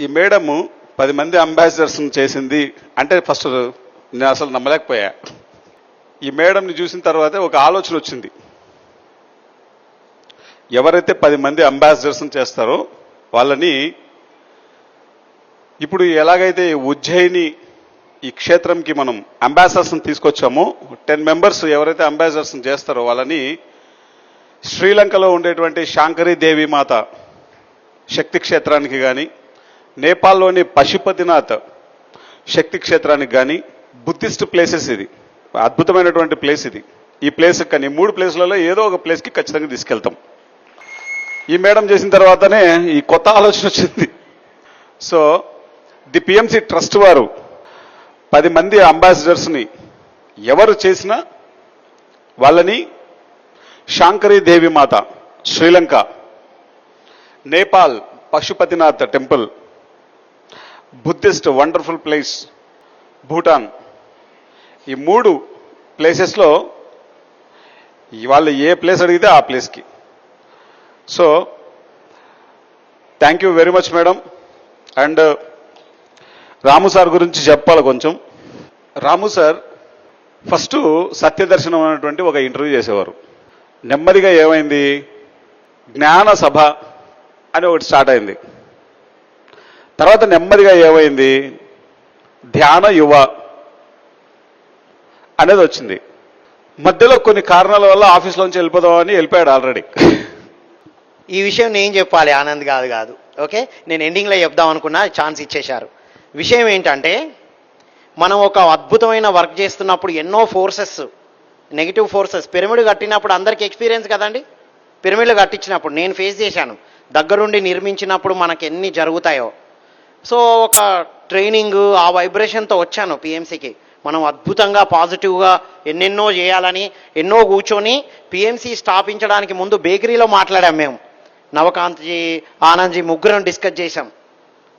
ఈ మేడము పది మంది అంబాసిడర్స్ని చేసింది. అంటే ఫస్ట్ నేను అసలు నమ్మలేకపోయా. ఈ మేడంని చూసిన తర్వాతే ఒక ఆలోచన వచ్చింది. ఎవరైతే పది మంది అంబాసిడర్స్ని చేస్తారో వాళ్ళని ఇప్పుడు ఎలాగైతే ఉజ్జయిని ఈ క్షేత్రంకి మనం అంబాసిడర్స్ని తీసుకొచ్చామో టెన్ మెంబర్స్ ఎవరైతే అంబాసిడర్స్ని చేస్తారో వాళ్ళని శ్రీలంకలో ఉండేటువంటి శాంకరి దేవి మాత శక్తి క్షేత్రానికి కానీ నేపాల్లోని పశుపతినాథ్ శక్తి క్షేత్రానికి కానీ బుద్ధిస్ట్ ప్లేసెస్ ఇది. అద్భుతమైనటువంటి ప్లేస్ ఇది. ఈ ప్లేస్ కానీ మూడు ప్లేస్లలో ఏదో ఒక ప్లేస్కి ఖచ్చితంగా తీసుకెళ్తాం. ఈ మేడం చేసిన తర్వాతనే ఈ కొత్త ఆలోచన వచ్చింది. సో ది పిఎంసి ట్రస్ట్ వారు పది మంది అంబాసిడర్స్ని ఎవరు చేసినా వాళ్ళని Shankari Devi Mata Sri Lanka Nepal Pashupatinath temple Buddhist wonderful place Bhutan. ఈ మూడు ప్లేసెస్లో వాళ్ళు ఏ ప్లేస్ అడిగితే ఆ ప్లేస్కి. So thank you very much madam and Ramu sir గురించి చెప్పాలి కొంచెం. రాము సార్ ఫస్ట్ సత్యదర్శనం అనేటువంటి ఒక ఇంటర్వ్యూ చేసేవారు. నెమ్మదిగా ఏమైంది? జ్ఞాన సభ అని ఒకటి స్టార్ట్ అయింది. తర్వాత నెమ్మదిగా ఏమైంది? ధ్యాన యువ అనేది వచ్చింది. మధ్యలో కొన్ని కారణాల వల్ల ఆఫీస్లోంచి వెళ్ళిపోదామని వెళ్ళిపోయాడు ఆల్రెడీ. ఈ విషయం నేను చెప్పాలి ఆనంద్ కాదు కాదు ఓకే? నేను ఎండింగ్లో చెప్దాం అనుకున్నా ఛాన్స్ ఇచ్చేశారు. విషయం ఏంటంటే మనం ఒక అద్భుతమైన వర్క్ చేస్తున్నప్పుడు ఎన్నో ఫోర్సెస్ నెగిటివ్ ఫోర్సెస్. పిరమిడ్ కట్టినప్పుడు అందరికి ఎక్స్పీరియన్స్ కదండి? పిరమిడ్లు కట్టించినప్పుడు నేను ఫేస్ చేశాను. దగ్గరుండి నిర్మించినప్పుడు మనకు ఎన్ని జరుగుతాయో. సో ఒక ట్రైనింగ్ ఆ వైబ్రేషన్తో వచ్చాను పిఎంసీకి మనం అద్భుతంగా పాజిటివ్గా ఎన్నెన్నో చేయాలని ఎన్నో కూర్చొని పిఎంసీ స్థాపించడానికి ముందు బేకరీలో మాట్లాడాం మేము. నవకాంత్జీ ఆనంద్జీ ముగ్గురం డిస్కస్ చేశాం.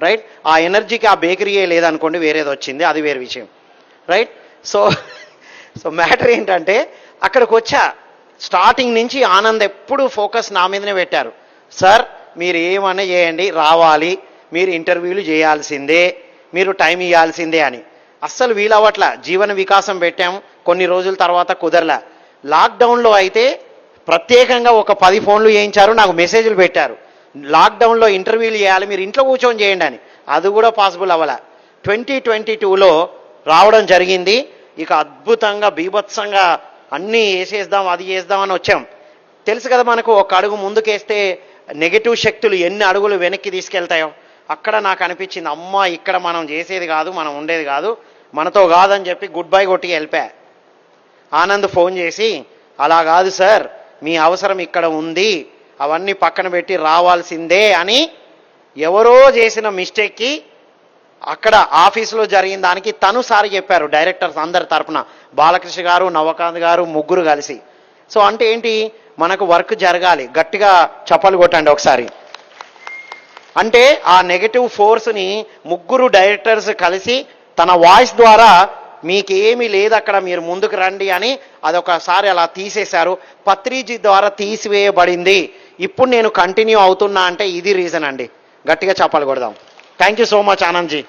రైట్? ఆ ఎనర్జీకి ఆ బేకరీయే లేదనుకోండి వేరేది వచ్చింది అది వేరే విషయం. రైట్? సో సో మ్యాటర్ ఏంటంటే అక్కడికి వచ్చా స్టార్టింగ్ నుంచి ఆనంద్ ఎప్పుడు ఫోకస్ నా మీదనే పెట్టారు. సార్ మీరు ఏమన్నా చేయండి రావాలి మీరు ఇంటర్వ్యూలు చేయాల్సిందే మీరు టైం ఇవ్వాల్సిందే అని. అస్సలు వీలవట్ల జీవన వికాసం పెట్టాం కొన్ని రోజుల తర్వాత కుదరలా. లాక్డౌన్లో అయితే ప్రత్యేకంగా ఒక పది ఫోన్లు చేయించారు నాకు మెసేజ్లు పెట్టారు. లాక్డౌన్లో ఇంటర్వ్యూలు చేయాలి మీరు ఇంట్లో కూర్చొని చేయండి అని. అది కూడా పాసిబుల్ అవ్వలే. ట్వంటీ ట్వంటీ టూలో రావడం జరిగింది. ఇక అద్భుతంగా బీభత్సంగా అన్నీ వేసేద్దాం అది చేద్దామని వచ్చాం. తెలుసు కదా మనకు ఒక అడుగు ముందుకేస్తే నెగటివ్ శక్తులు ఎన్ని అడుగులు వెనక్కి తీసుకెళ్తాయో. అక్కడ నాకు అనిపించింది అమ్మా ఇక్కడ మనం చేసేది కాదు మనం ఉండేది కాదు మనతో కాదని చెప్పి గుడ్ బై కొట్టి వెళ్ళిపోయా. ఆనంద్ ఫోన్ చేసి అలా కాదు సార్ మీ అవసరం ఇక్కడ ఉంది అవన్నీ పక్కన పెట్టి రావాల్సిందే అని ఎవరో చేసిన మిస్టేక్కి అక్కడ ఆఫీసులో జరిగిన దానికి తను సారి చెప్పారు డైరెక్టర్స్ అందరి తరపున బాలకృష్ణ గారు నవకాంత్ గారు ముగ్గురు కలిసి. సో అంటే ఏంటి మనకు వర్క్ జరగాలి గట్టిగా చప్పలు కొట్టండి ఒకసారి. అంటే ఆ నెగటివ్ ఫోర్స్ని ముగ్గురు డైరెక్టర్స్ కలిసి తన వాయిస్ ద్వారా మీకేమీ లేదు అక్కడ మీరు ముందుకు రండి అని అదొకసారి అలా తీసేశారు. పత్రిజీ ద్వారా తీసివేయబడింది. ఇప్పుడు నేను కంటిన్యూ అవుతున్నా అంటే ఇది రీజన్ అండి. గట్టిగా చెప్పాలి కొడదాం. Thank you so much Anandji